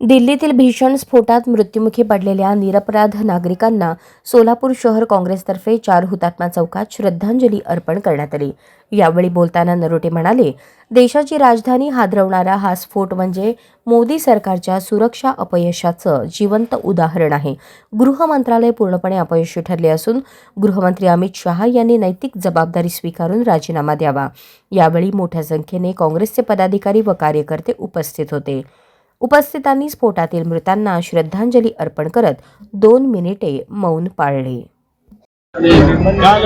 दिल्लीतील भीषण स्फोटात मृत्युमुखी पडलेल्या निरपराध नागरिकांना सोलापूर शहर काँग्रेसतर्फे चार हुतात्मा चौकात श्रद्धांजली अर्पण करण्यात आली. यावेळी बोलताना नरोटे म्हणाले देशाची राजधानी हादरवणारा हा स्फोट म्हणजे मोदी सरकारच्या सुरक्षा अपयशाचं जिवंत उदाहरण आहे. गृह मंत्रालय पूर्णपणे अपयशी ठरले असून गृहमंत्री अमित शहा यांनी नैतिक जबाबदारी स्वीकारून राजीनामा द्यावा. यावेळी मोठ्या संख्येने काँग्रेसचे पदाधिकारी व कार्यकर्ते उपस्थित होते. उपस्थितांनी स्फोटातील मृतांना श्रद्धांजली अर्पण करत दोन मिनिटे मौन पाळले. काल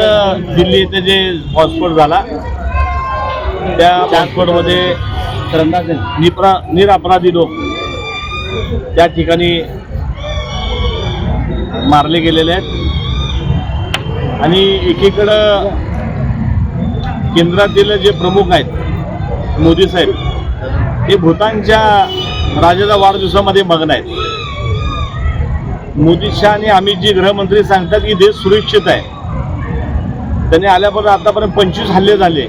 दिल्ली येथे जे हॉटस्पॉट झाला त्या हॉटस्पॉटमध्ये निप्रा निरपराधी लोक त्या ठिकाणी मारले गेलेले आहेत. आणि एकीकडं केंद्रातील जे प्रमुख आहेत मोदी साहेब हे भूतानच्या राजाच्या वाढदिवसामध्ये मग्न आहेत. मोदी शहा आणि अमित जी गृहमंत्री सांगतात की देश सुरक्षित आहे. त्यांनी आल्यापर्यंत आतापर्यंत पंचवीस हल्ले झाले.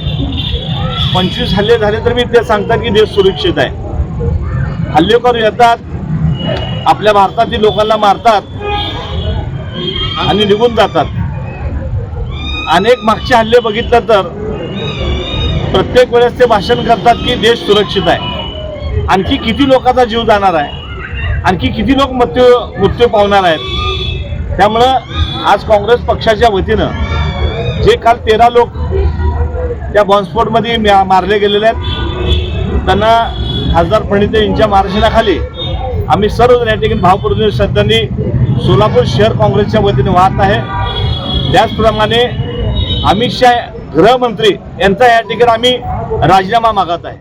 पंचवीस हल्ले झाले तर मी ते सांगतात की देश सुरक्षित आहे. हल्लेखोर येतात. आपल्या भारतातील लोकांना मारतात. आणि निघून जातात. अनेक मागचे हल्ले बघितलं तर प्रत्येक वेळेस ते भाषण करतात की देश सुरक्षित आहे. आणखी किती लोकांचा जीव जाणार आहे? आणखी किती लोक मृत्यू मृत्यू पावणार आहेत? त्यामुळं आज काँग्रेस पक्षाच्या वतीनं जे काल तेरा लोक त्या बॉम्बस्फोटमध्ये म्या- मारले गेलेले आहेत त्यांना खासदार प्रणित यांच्या मार्गदर्शनाखाली आम्ही सर्व या ठिकाणी भावपूर्ण श्रद्धांनी सोलापूर शहर काँग्रेसच्या वतीने वाहत आहे. त्याचप्रमाणे अमित शहा गृहमंत्री यांचा या ठिकाणी आम्ही राजीनामा मागत आहे.